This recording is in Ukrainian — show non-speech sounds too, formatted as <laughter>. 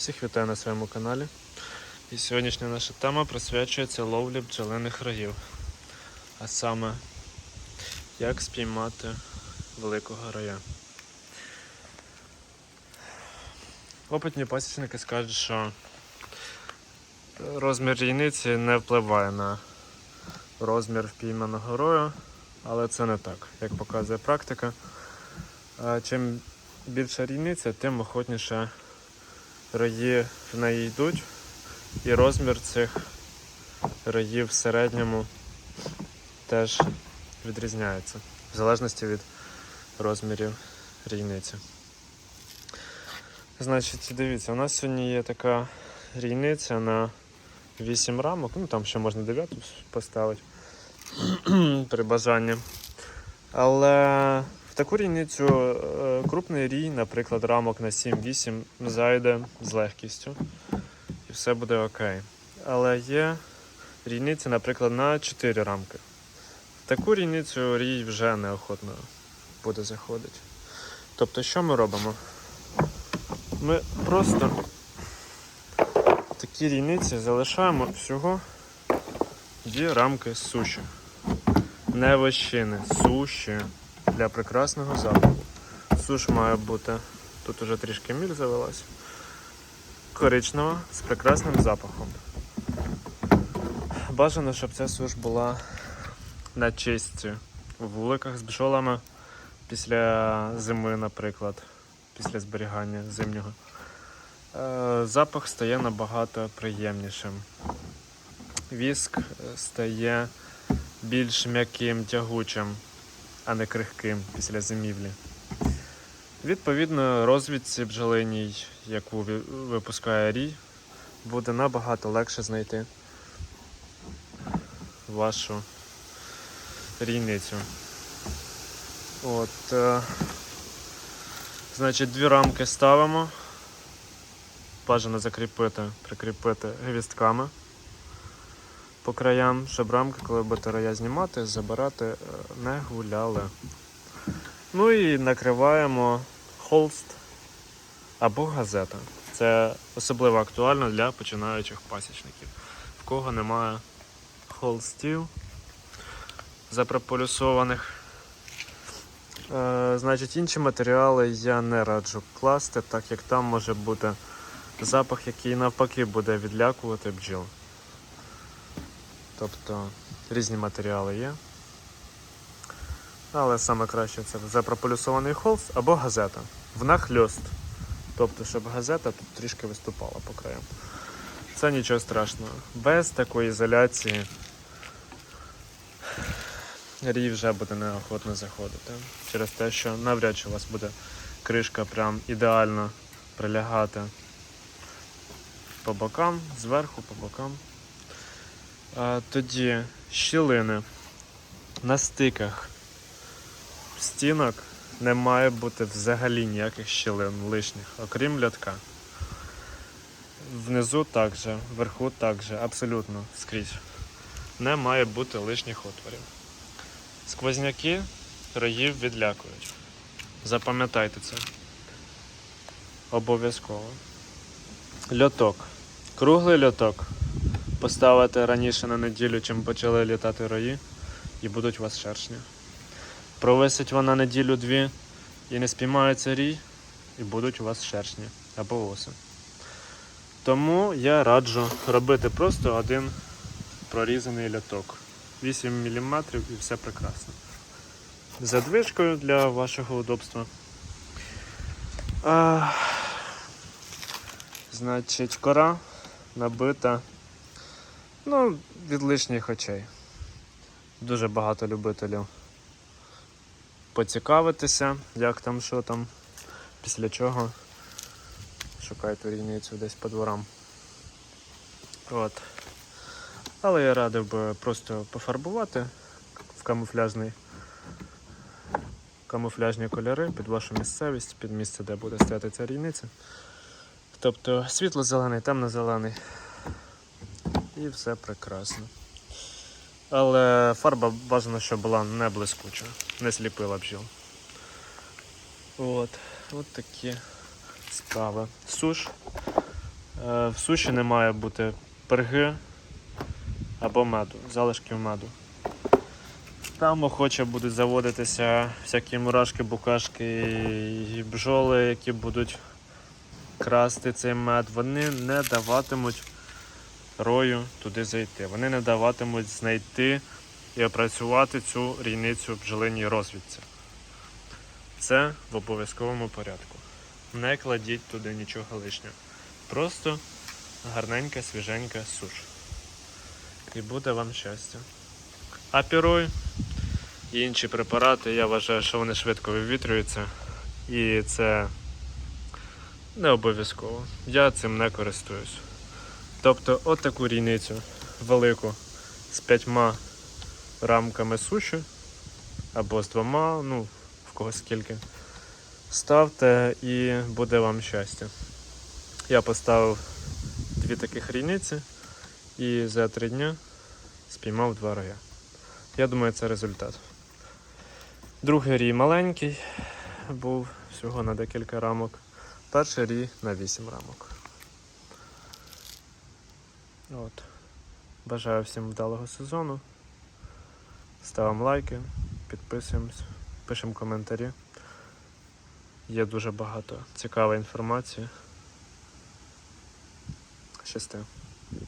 Всіх вітаю на своєму каналі. І сьогоднішня наша тема присвячується ловлі бджолиних роїв. А саме, як спіймати великого роя. Опитні пасічники скажуть, що розмір рійниці не впливає на розмір впійманого рою, але це не так, як показує практика. Чим більша рійниця, тим охотніше рої в неї йдуть, і розмір цих роїв в середньому теж відрізняється, в залежності від розмірів рійниці. Значить, дивіться, у нас сьогодні є така рійниця на 8 рамок, ну там ще можна 9 поставити <clears throat> при бажанні. Але таку рійницю е, крупний рій, наприклад, рамок на 7-8 зайде з легкістю. І все буде окей. Але є рійниці, наприклад, на 4 рамки. В таку рійницю рій вже неохотно буде заходити. Тобто, що ми робимо? Ми просто в такій рійниці залишаємо всього дві рамки суші. Не вощини, суші для прекрасного запаху. Суш має бути, тут уже трішки міль завелась. Коричнева з прекрасним запахом. Бажано, щоб ця суш була на чисті у вуликах з бджолами після зими, наприклад, після зберігання зимнього. Е, Запах стає набагато приємнішим. Віск е, стає більш м'яким, тягучим, а не крихким після зимівлі. Відповідно, розвідці бджолиній, яку випускає рій, буде набагато легше знайти вашу рійницю. От, е, значить, дві рамки ставимо. Бажано закріпити, прикріпити гвістками по краям, щоб рамки, коли будете роя знімати, забирати е, не гуляли. Ну і накриваємо холст або газета. Це особливо актуально для починаючих пасічників. В кого немає холстів запрополюсованих. Е, значить, інші матеріали я не раджу класти, так як там може бути запах, який навпаки буде відлякувати бджіл. Тобто різні матеріали є. Але саме краще це запрополюсований холст або газета. Внахльост. Тобто, щоб газета тут трішки виступала по краям. Це нічого страшного. Без такої ізоляції рій вже буде неохотно заходити. Через те, що навряд чи у вас буде кришка прям ідеально прилягати по бокам, зверху по бокам. Тоді щілини на стиках стінок не має бути взагалі ніяких щілин лишніх, окрім льотка. Внизу також, вверху також, абсолютно скрізь. Не має бути лишніх отворів. Сквозняки роїв відлякують. Запам'ятайте це. Обов'язково. Льоток. Круглий льоток. Поставити раніше на неділю, чим почали літати рої, і будуть у вас шершні. Провисить вона неділю-дві і не спіймається рій, і будуть у вас шершні або оси. Тому я раджу робити просто один прорізаний льоток. 8 мм і все прекрасно. Задвижкою для вашого удобства. А, значить, кора набита ну, від лишніх очей. Дуже багато любителів поцікавитися, як там, що там, після чого шукайте рійницю десь по дворам. От. Але я радив би просто пофарбувати в камуфляжний камуфляжні кольори під вашу місцевість, під місце, де буде стояти ця рійниця. Тобто світло-зелений, темно-зелений. І все прекрасно. Але фарба бажано, щоб була не блискуча, не сліпила бджіл. От, от такі справи. Суш Е, В суші не має бути перги або меду, залишків меду. Там охоче будуть заводитися всякі мурашки, букашки і бджоли, які будуть красти цей мед. Вони не даватимуть рою туди зайти. Вони не даватимуть знайти і опрацювати цю рійницю бджолиній розвідці. Це в обов'язковому порядку. Не кладіть туди нічого лишнього. Просто гарненька, свіженька суш. І буде вам щастя. А пірой і інші препарати, я вважаю, що вони швидко вивітрюються. І це не обов'язково. Я цим не користуюсь. Тобто, от таку рійницю велику з п'ятьма рамками суші або з двома, ну, в кого скільки. Ставте і буде вам щастя. Я поставив дві таких рійниці і за три дні спіймав два роя. Я думаю, це результат. Другий рій маленький був всього на декілька рамок. Перший рій на 8 рамок. От. Бажаю всім вдалого сезону. Ставимо лайки, підписуємось, пишемо коментарі. Є дуже багато цікавої інформації. Щасти.